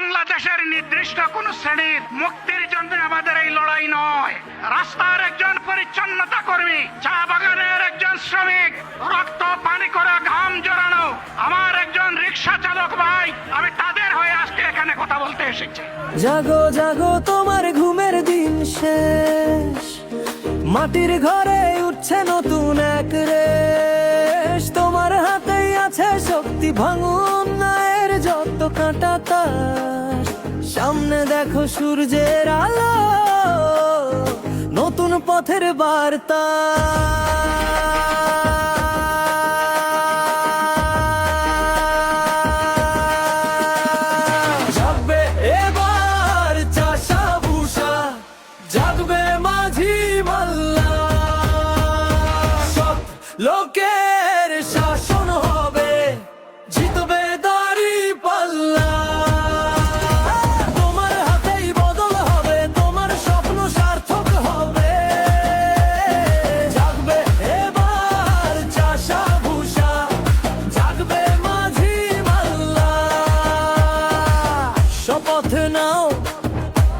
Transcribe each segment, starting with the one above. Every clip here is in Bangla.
বাংলাদেশের নির্দিষ্ট কোন শ্রেণির মুক্তির জন্য আমাদের এই লড়াই নয়। রাস্তার একজন পরিচ্ছন্নতা কর্মী, চা বাগানের একজন শ্রমিক, রক্ত, পানি করে ঘাম জড়ানো, আমার একজন রিক্সা চালক ভাই, আমি তাদের হয়ে আজকে এখানে কথা বলতে এসেছি। জাগো জাগো, তোমার ঘুমের দিন শেষ। মাটির ঘরে উঠছে নতুন এক রেশ। তোমার হাতেই আছে শক্তি ভাঙুন যত কাঁটা তার সামনে দেখো সূর্যের আলো নতুন পথের বার্তা। শপথ নাও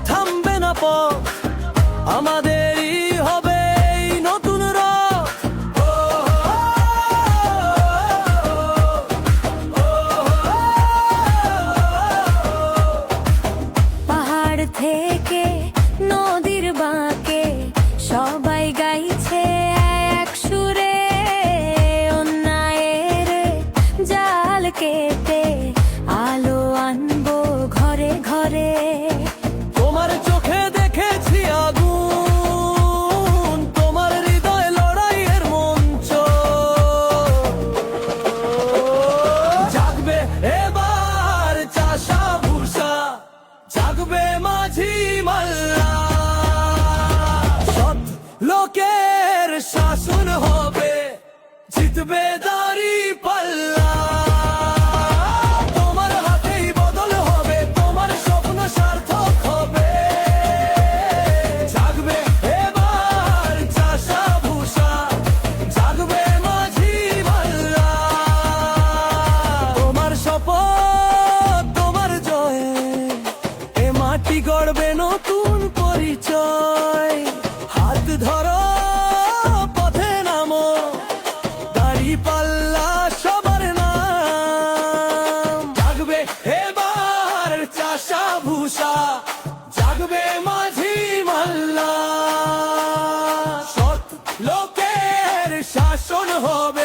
থামবে না পথ আমাদেরই জাগবে মাঝি মাল্লা। সৎ লোকের শাসন হবে জিতবে দাড়ি মাটি গড়বে নতুন পরিচয়। হাত ধর, পথে নামো। দাড়ি পাল্লা সবার নাম। জাগবে এবার চাষা ভূষা জাগবে মাঝি মাল্লা। সৎ লোকের শাসন হবে।